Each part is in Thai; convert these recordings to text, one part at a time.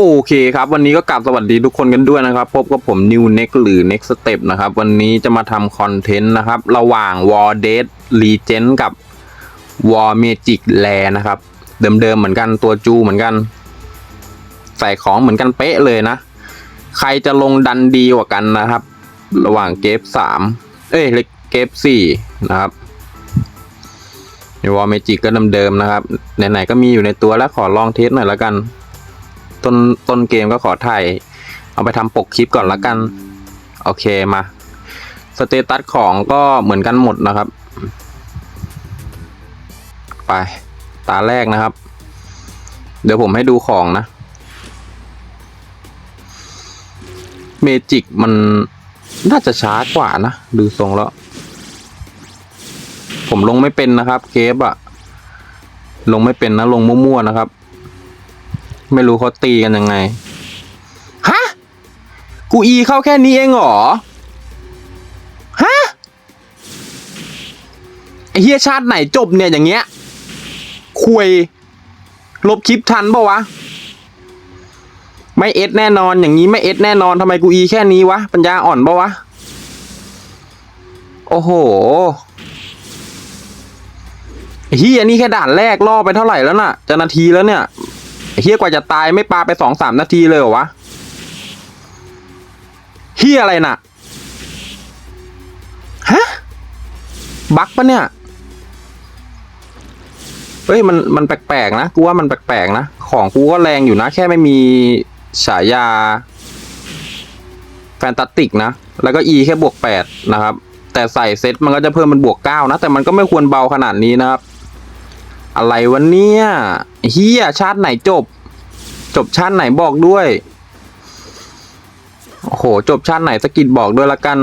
โอเคครับวันนี้ก็กลับสวัสดีทุกคนกันด้วยนะครับ พบกับผม New Next หรือ Next Step นะครับ วันนี้จะมาทำคอนเทนต์นะครับ ระหว่าง War Dead Legend กับ War Magic l a นะครับ เดิมๆเหมือนกันตัวจูเหมือนกัน ใส่ของเหมือนกันเป๊ะเลยนะ ใครจะลงดันดีกว่ากันนะครับ ระหว่างเกฟสามเอ้ยเกฟสี่นะครับวอลเมจิกก็เดิมๆนะครับไหนๆก็มีอยู่ในตัวแล้วขอลองเทสหน่อยละกัน ต้นต้นเกมก็ขอถ่ายเอาไปทำปกคลิปก่อนละกัน โอเคมาสเตตัสของก็เหมือนกันหมดนะครับ ไปตาแรกนะครับ เดี๋ยวผมให้ดูของนะ เมจิกมันน่าจะช้ากว่านะ ดูทรงแล้ว ผมลงไม่เป็นนะครับ เกฟอะลงไม่เป็นนะ ลงมั่วๆนะครับ ไม่รู้เขาตีกันยังไง ฮะ กูอีเข้าแค่นี้เองเหรอ ฮะ ไอเฮียชาติไหนจบเนี่ยอย่างเงี้ย คุย ลบคลิปทันปะวะ ไม่เอสแน่นอนอย่างนี้ไม่เอสแน่นอนทำไมกูอีแค่นี้วะ ปัญญาอ่อนปะวะ โอ้โหไอ้เฮียนี่แค่ด่านแรกล่อไปเท่าไหร่แล้วน่ะ จะนาทีแล้วเนี่ยไอ้ เฮียกว่าจะตายไม่ปาไปสองสามนาทีเลยเหรอวะเฮียอะไรน่ะฮะบักปะเนี่ยเฮ้ยมันมันแปลกๆนะกูว่ามันแปลกๆนะของกูก็แรงอยู่นะ แค่ไม่มีฉายา แฟนตาติกนะ แล้วก็ E แค่บวกแปดนะครับ แต่ใส่เซตมันก็จะเพิ่มเป็นบวกเก้านะ แต่มันก็ไม่ควรเบาขนาดนี้นะครับ อะไรวะเนี่ยเฮียชาติไหนจบ จบชาติไหนบอกด้วย โอ้โห จบชาติไหนสกิดบอกด้วยละกัน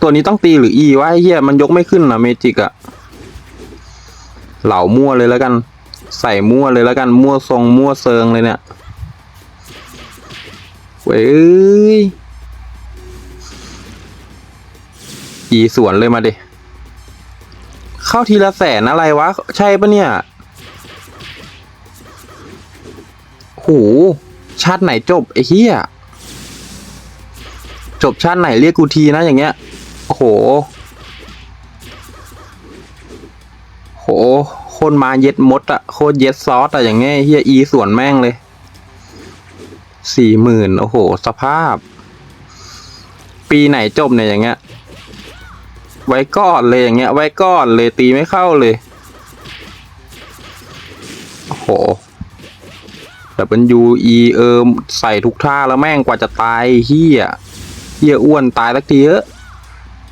ตัวนี้ต้องตีหรือ E วะไอ้เฮียมันยกไม่ขึ้นนะเมจิกอะเหล่ามั่วเลยแล้วกัน ใส่มั่วเลยแล้วกัน มั่วทรงมั่วเซิงเลยเนี่ยเว้ยอีสวนเลยมาดิ เข้าทีละแสนอะไรวะ ใช่ปะเนี่ยโหชาติไหนจบไอ้เหี้ยจบชาติไหนเรียกกูทีนะอย่างเงี้ยโอ้โห โหโคนมาเย็ดมดอะโคตรเย็ดซอสอะอย่างเงี้ยเฮียอีสวนแม่งเลยสี่หมื่นโอ้โห สภาพ ปีไหนจบเนี่ยอย่างเงี้ย ไว้ก่อนเลยอย่างเงี้ย ไว้ก่อนเลยตีไม่เข้าเลย โอ้โหแต่เป็นยูอีเอิมใส่ทุกท่าแล้วแม่งกว่าจะตายเฮียเฮียอ้วนตายสักทีเออ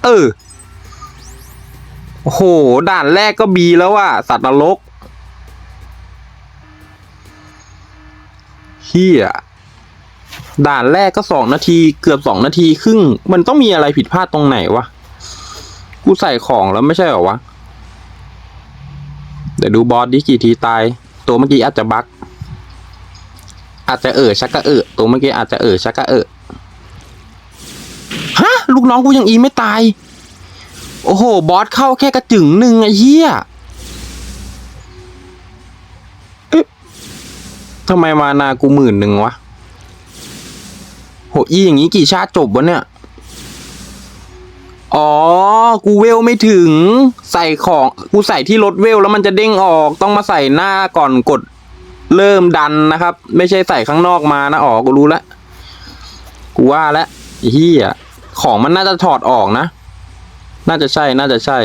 เออโอ้โห ด่านแรกก็บีแล้วว่ะสัตว์นรกเฮียด่านแรกก็สองนาทีเกือบสองนาทีครึ่ง มันต้องมีอะไรผิดพลาดตรงไหนวะ กูใส่ของแล้วไม่ใช่เหรอวะ เดี๋ยวดูบอสดิกี่ทีตาย ตัวเมื่อกี้อาจจะบั๊กอาจจะเออชักกะเออตัวเมื่อกี้อาจจะเออชักกะเออฮะ ลูกน้องกูยังอีไม่ตาย โอ้โห บอสเข้าแค่กระจึงหนึ่งไอ้เหี้ยเอ๊ะทำไมมานากูหมื่นหนึ่งวะ โหอีอย่างงี้กี่ชาติจบวะเนี่ย อ๋อ กูเวลไม่ถึง ใส่ของ กูใส่ที่รถเวลแล้วมันจะเด้งออก ต้องมาใส่หน้าก่อนกดเริ่มดันนะครับ ไม่ใช่ใส่ข้างนอกมานะอ๋อกูรู้แล้วกูว่าแล้วเฮียของมันน่าจะถอดออกนะ น่าจะใช่ น่าจะใช่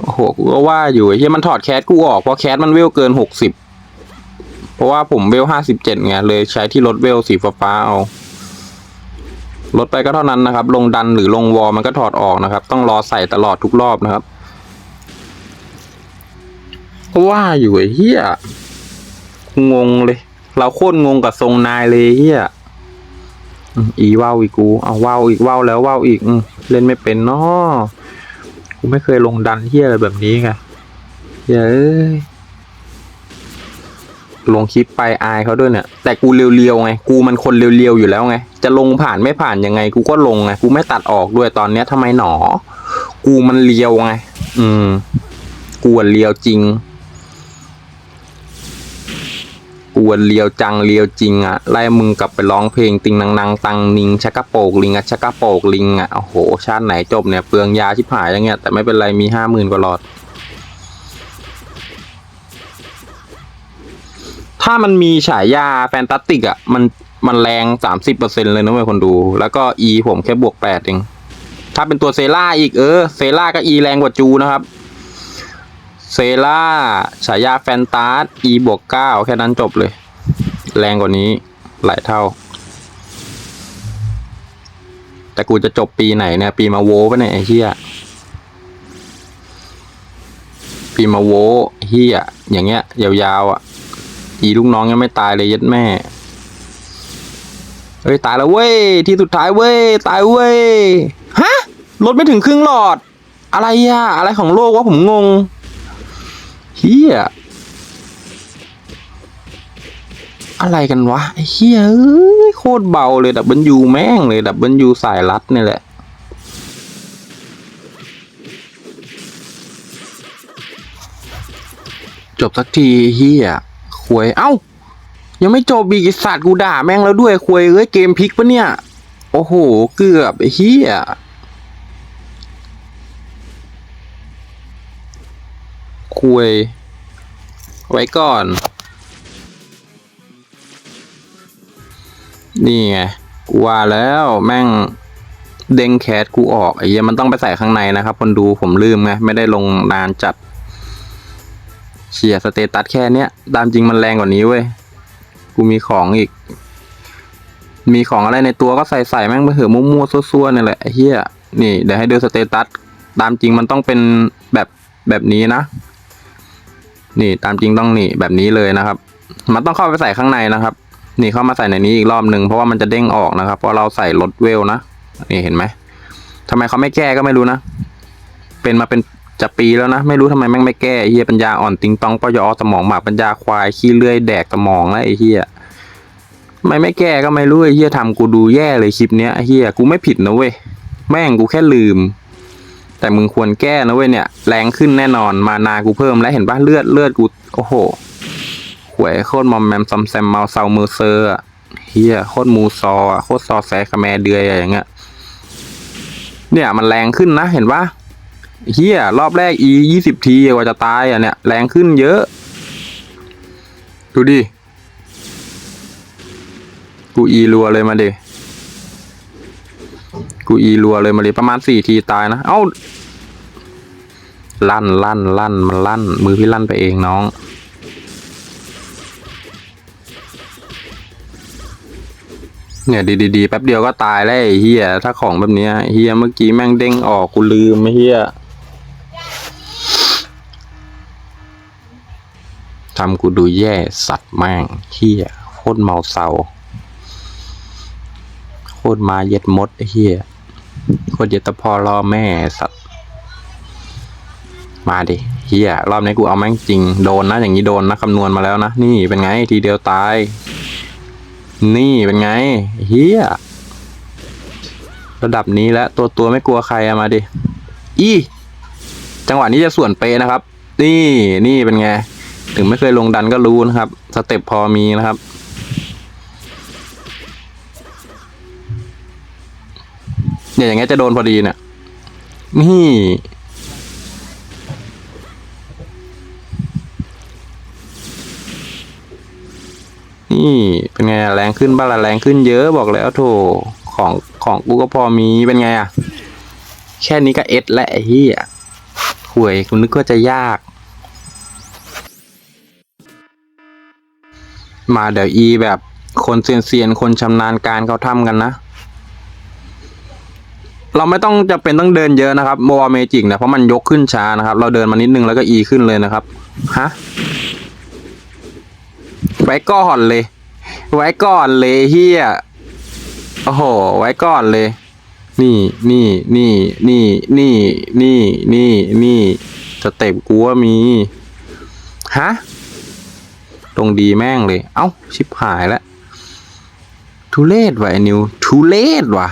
โอ้โห กูก็ว่าอยู่เฮียมันถอดแคสกูออก เพราะแคสมันเวลเกินหกสิบ เพราะว่าผมเวลห้าสิบเจ็ดไง เลยใช้ที่รถเวลสีฟ้าเอา ลดไปก็เท่านั้นนะครับ ลงดันหรือลงวอลมันก็ถอดออกนะครับ ต้องรอใส่ตลอดทุกรอบนะครับว่าอยู่ไอ้เฮียงงเลย เราโคตรงงกับทรงนายเลยเฮียอีว่าวอีกกูเอาว่าวอีกว่าวแล้วว่าวอีกอเล่นไม่เป็นเนาะกูไม่เคยลงดันเฮียอะไรแบบนี้ไงเฮ้ยลงคลิปไปอายเขาด้วยเนี่ย แต่กูเรียวๆไง กูมันคนเรียวๆอยู่แล้วไง จะลงผ่านไม่ผ่านยังไง กูก็ลงไงกูไม่ตัดออกด้วยตอนเนี้ยทำไมหนอ กูมันเรียวไง อืม กูอะเรียวจริงกูกูว่าเลียวจังเลียวจริงอะไล่มึงกลับไปร้องเพลงติงนังนังตังนิงชักกะโปกลิงอะชักกะโปกลิงอะโอ้โห ชาติไหนจบเนี่ยเปลืองยาชิบหายอย่างเงี้ยแต่ไม่เป็นไรมีห้าหมื่นกว่าหลอดถ้ามันมีฉายาแฟนตาติกอะมัน มันแรงสามสิบเปอร์เซ็นเลยนะเว้ยคนดู แล้วก็ E ผมแค่บวกแปดเอง ถ้าเป็นตัวเซล่าอีกเออ เซล่าก็ E แรงกว่าจูนะครับ เซล่าฉายาแฟนตาส E บวกเก้าแค่นั้นจบเลย แรงกว่านี้หลายเท่า แต่กูจะจบปีไหนเนี่ย ปีมาโวปะเนี่ยไอ้เหี้ยปีมาโวเหี้ยอย่างเงี้ย ยาวๆอะ อีลูกน้องยังไม่ตายเลยยัดแม่ เฮ้ยตายแล้วเว้ยที่สุดท้ายเว้ยตายเว้ยฮะลดไม่ถึงครึ่งหลอด อะไรอะอะไรของโลกวะผมงงเฮียอะไรกันวะไอ้เฮียเอ้ยโคตรเบาเลยดับเบิลยูแม่งเลยดับเบิลยูสายรัดนี่แหละจบสักทีเฮียควยเอ้า ยังไม่จบบีกไอ้สัตว์กูด่าแม่งแล้วด้วยควยเอ้ยเกมพลิกปะเนี่ย โอ้โห เกือบไอ้เฮียคุยไว้ก่อน นี่ไงกูว่าแล้วแม่งเด้งแคสกูออกไอ้เหี้ยมันต้องไปใส่ข้างในนะครับ คนดูผมลืมไงไม่ได้ลงนานจัดเชียสเตตัสแค่เนี้ยตามจริงมันแรงกว่านี้เว้ย กูมีของอีก มีของอะไรในตัวก็ใส่ใส่แม่งไปเถอะมั่วๆซั่วๆนี่แหละไอ้เหี้ยนี่เดี๋ยวให้ดูสเตตัสตามจริงมันต้องเป็นแบบแบบนี้นะ นี่ตามจริงต้องนี่แบบนี้เลยนะครับ มันต้องเข้าไปใส่ข้างในนะครับ นี่เข้ามาใส่ในนี้อีกรอบหนึ่งเพราะว่ามันจะเด้งออกนะครับ เพราะเราใส่ลดเวลนะนี่เห็นไหมทำไมเขาไม่แก้ก็ไม่รู้นะ เป็นมาเป็น จะปีแล้วนะ ไม่รู้ทำไมแม่งไม่แก้เฮียปัญญาอ่อนติงตองปยอสมองหมาปัญญาควายขี้เลื่อยแดกสมองแล้วไอ้เฮียไม่ไม่แก้ก็ไม่รู้ไอ้เฮียทำกูดูแย่เลยคลิปเนี้ยเฮียกูไม่ผิดนะเว้ยแม่งกูแค่ลืม แต่มึงควรแก้นะเว้ยเนี่ย แรงขึ้นแน่นอนมานากูเพิ่มแล้วเห็นปะเลือดเลือดกูโอ้โหหวยโคตรมอมแมมซอมแซมเมาเซามือเซอร์เฮียโคตรมูซอโคตรซอแซคแมเดือยอะอย่างเงี้ยเนี่ยมันแรงขึ้นนะเห็นปะ เฮียรอบแรกอียี่สิบทีกว่าจะตายอะเนี่ย แรงขึ้นเยอะ ดูดิ กูอีรัวเลยมาดิกูอีรัวเลยมาดิประมาณสี่ทีตายนะ เอ้า ลั่นลั่นลั่นมันลั่น มือพี่ลั่นไปเองน้องเนี่ยดีๆแป๊บเดียวก็ตายแล้วไอ้เฮียถ้าของแบบเนี้ยเฮียเมื่อกี้แม่งเด้งออกกูลืมไอ้เฮีย ทำกูดูแย่สัตว์แม่งเฮียโคตรเมาเศร้าโคตรมาเย็ดมดเฮียโคตรเย็ดตะพอรอแม่สัตว์ มาดิเฮียรอบนี้กูเอาแม่งจริงโดนนะอย่างนี้โดนนะคำนวณมาแล้วนะ นี่เป็นไงทีเดียวตาย นี่เป็นไงเฮียระดับนี้แล้วตัวตัวไม่กลัวใครอะมาดิอีจังหวะนี้จะส่วนเปนะครับ นี่นี่เป็นไง ถึงไม่เคยลงดันก็รู้นะครับ สเต็ปพอมีนะครับ เนี่ยอย่างเงี้ยจะโดนพอดีเนี่ย นี่ นี่เป็นไงแรงขึ้นบ้าละแรงขึ้นเยอะบอกแล้วโถของของกูก็พอมีเป็นไงอะแค่นี้ก็เอ็ดและไอ้เหี้ยห่วยคุณนึกว่าจะยาก มาเดี๋ยวอีแบบคนเซียนเซียนๆคนชำนาญการเขาทำกันนะ เราไม่ต้องจะเป็นต้องเดินเยอะนะครับโมวเมจิกเนี่ยเพราะมันยกขึ้นช้านะครับ เราเดินมานิดนึงแล้วก็อีขึ้นเลยนะครับฮะไว้ก่อนเลย ไว้ก่อนเลยเฮียโอ้โห ไว้ก่อนเลย นี่นี่นี่นี่นี่นี่นี่นี่สเต็ปกูว่ามีฮะ ตรงดีแม่งเลย เอ้า ชิบหายแล้วทุเลศว่ะไอ้นิวทุเลศว่ะ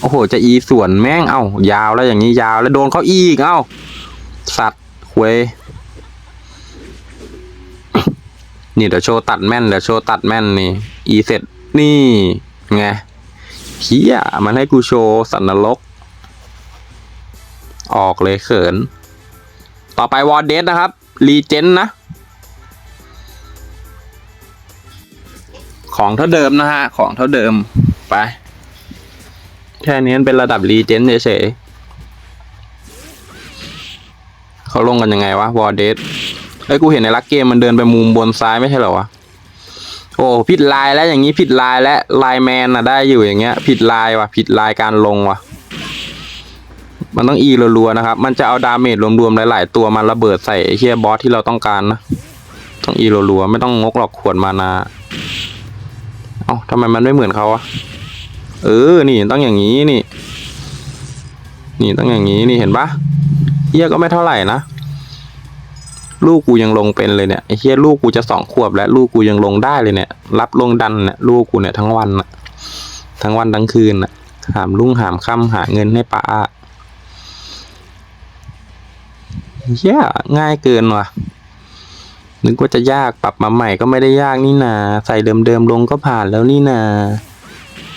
โอ้โห จะอีส่วนแม่ง เอ้า ยาวแล้วอย่างนี้ยาวแล้วโดนเขาอีก เอ้า สัตว์ควยนี่เดี๋ยวโชว์ตัดแม่นเดี๋ยวโชว์ตัดแม่นนี่ อีเสร็จนี่ไงเฮียมันให้กูโชว์สันนรกออกเลยเขิน ต่อไปวอร์เดสนะครับ รีเจนนะ ของเท่าเดิมนะฮะ ของเท่าเดิมไป แค่นี้เป็นระดับรีเจนเฉยๆเขาลงกันยังไงวะวอร์เดสเอ้ยกูเห็นในลักเกมมันเดินไปมุมบนซ้ายไม่ใช่เหรอวะโอ้ผิดลายแล้วอย่างนี้ผิดลายแล้วลายแมนนะได้อยู่อย่างเงี้ย ผิดลายว่ะผิดลายการลงว่ะ มันต้องอีรัวๆนะครับ มันจะเอาดาเมจรวมๆหลาย ๆ ตัวมาระเบิดใส่ไอ้เฮียบอสที่เราต้องการนะต้องอีรัวๆไม่ต้องงกหรอกขวดมานา เอ้าทำไมมันไม่เหมือนเขาอะเออ นี่ต้องอย่างนี้นี่ นี่ต้องอย่างนี้นี่เห็นปะเฮียก็ไม่เท่าไหร่นะ ลูกกูยังลงเป็นเลยเนี่ยไอ้เฮียลูกกูจะสองขวบ แล้วลูกกูยังลงได้เลยเนี่ย รับลงดันเนี่ยลูกกูเนี่ยทั้งวันนะทั้งวันทั้งคืนนะหามรุ่งหามค่ำหาเงินให้ป้าเฮียง่ายเกินว่ะ นึกว่าจะยากปรับมาใหม่ก็ไม่ได้ยากนี่นา ใส่เดิมๆลงก็ผ่านแล้วนี่นา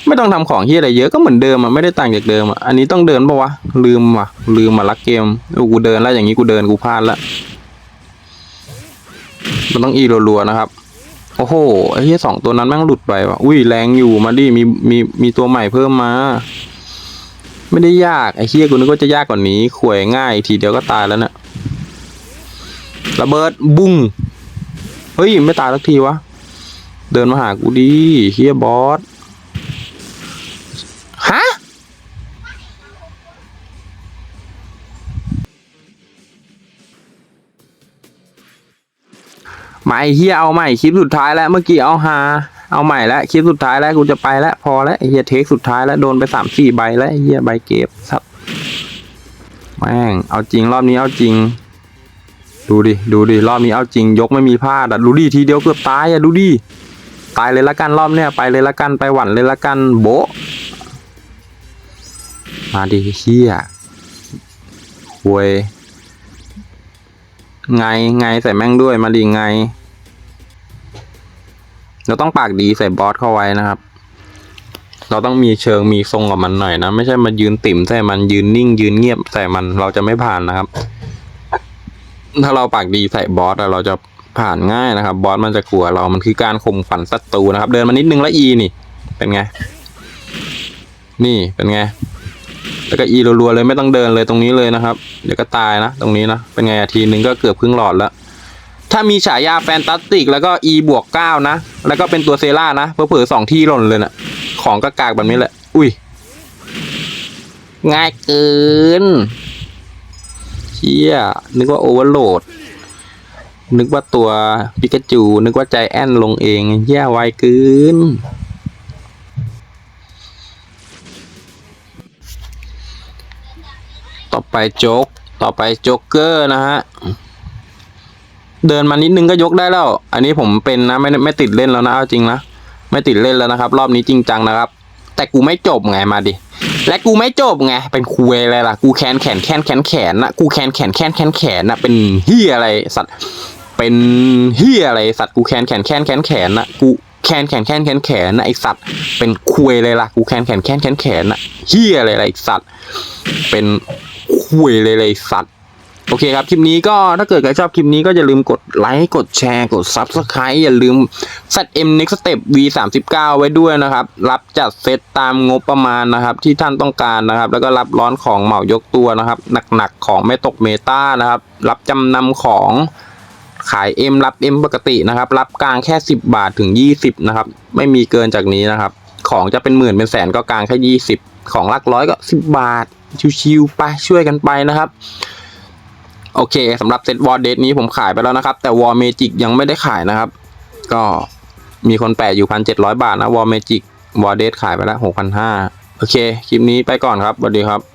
ไม่ต้องทำของเฮียอะไรเยอะก็เหมือนเดิมอะไม่ได้ต่างจากเดิมอะอันนี้ต้องเดินปะวะลืมว่ะ ลืมมาลักเกมอ้กูเดินแล้วอย่างนี้กูเดินกูพลาดละมันต้องอีรัวๆนะครับโอ้โหไอ้เฮียสองตัวนั้นแม่งหลุดไปว่ะ อุ้ยแรงอยู่มาดิมีมีมีตัวใหม่เพิ่มมา ไม่ได้ยากไอ้เฮียกูนึกว่าจะยากกว่านี้ขวยง่ายทีเดียวก็ตายแล้วเนี่ยระเบิดบุ้ง เฮ้ย ไม่ตายสักทีวะ เดินมาหากูดีเฮียบอส ฮะไม่เฮียเอาใหม่คลิปสุดท้ายแล้วเมื่อกี้เอาหาเอาใหม่แล้วคลิปสุดท้ายแล้วกูจะไปแล้วพอแล้วเฮียเทคสุดท้ายแล้วโดนไปสามสี่ใบแล้วเฮียใบเก็บสัตว์แม่งเอาจริงรอบนี้เอาจริง ดูดิ ดูดิ รอบนี้เอาจริง ยกไม่มีพลาดอะดูดิทีเดียวเกือบตายอะดูดิ ตายเลยละกันรอบเนี้ยไปเลยละกันไปหวันเลยละกันโบมาดิเฮียหวยไงไงใส่แม่งด้วยมาดิไง เราต้องปากดีใส่บอสเข้าไว้นะครับ เราต้องมีเชิงมีทรงกับมันหน่อยนะ ไม่ใช่มายืนติ่มใส่มันยืนนิ่งยืนเงียบใส่มันเราจะไม่ผ่านนะครับ ถ้าเราปากดีใส่บอสเราจะผ่านง่ายนะครับ บอสมันจะกลัวเรามันคือการข่มขวัญศัตรูนะครับ เดินมานิดนึงแล้วอีนี่ เป็นไง นี่เป็นไง แล้วก็อีรัวๆเลยไม่ต้องเดินเลยตรงนี้เลยนะครับ เดี๋ยวก็ตายนะ ตรงนี้นะ เป็นไงอะทีนึงก็เกือบครึ่งหลอดแล้ว ถ้ามีฉายาแฟนตาสติก แล้วก็ e บวกเก้านะ แล้วก็เป็นตัวเซล่านะเผื่อสองที่หล่นเลยนะ่ะของก็กากแบบนี้แหละ อุ้ย ง่ายเกิน ชี่ยนึกว่าโอเวอร์โหลด นึกว่าตัวปิกาจู นึกว่าใจแอนลงเองเหี้ย่ไวเกินต่อไปโจ๊ก ต่อไปโจ๊กเกอร์นะฮะ เดินมานิดนึงก็ยกได้แล้ว อันนี้ผมเป็นนะ ไม่ไม่ติดเล่นแล้วนะ เอาจริงนะ ไม่ติดเล่นแล้วนะครับ รอบนี้จริงจังนะครับ แต่กูไม่จบไงมาดิ และกูไม่จบไง เป็นคุยอะไรล่ะ กูแคนแขนแคนแขนแขนนะกูแคนแขนแคนแขนแขนนะเป็นเฮียอะไรสัตว์ เป็นเฮียอะไรสัตว์กูแคนแขนแคนแขนแขนนะกูแคนแขนแคนแขนแขนนะไอสัตว์ เป็นคุยเลยล่ะ กูแคนแขนแคนแขนแขนนะเฮียอะไรล่ะไอสัตว์ เป็นคุยเลยเลยไอ้สัตว์ โอเคครับ คลิปนี้ก็ถ้าเกิดใครชอบคลิปนี้ก็อย่าลืมกดไลค์ กดแชร์ กด Subscribe อย่าลืม ZM Next Step V 3 9 ไว้ด้วยนะครับ รับจัดเซตตามงบประมาณนะครับ ที่ท่านต้องการนะครับ แล้วก็รับร้อนของเหมายกตัวนะครับ หนักๆของไม่ตกเมตานะครับ รับจำนำของขาย M รับ M ปกตินะครับ รับกลางแค่ 10 บาทถึง 20 นะครับ ไม่มีเกินจากนี้นะครับ ของจะเป็นหมื่นเป็นแสนก็กลางแค่ 20 ของหลักร้อยก็ 10 บาท ชิวๆไปช่วยกันไปนะครับ โอเคสำหรับเซตวอลเดนี้ผมขายไปแล้วนะครับ แต่วอลเมจิกยังไม่ได้ขายนะครับ ก็มีคนแปะอยู่พันเจ็ดร้อยบาทนะวอลเมจิกวอลเดขายไปแล้วหกพันห้าโอเค คลิปนี้ไปก่อนครับสวัสดีครับ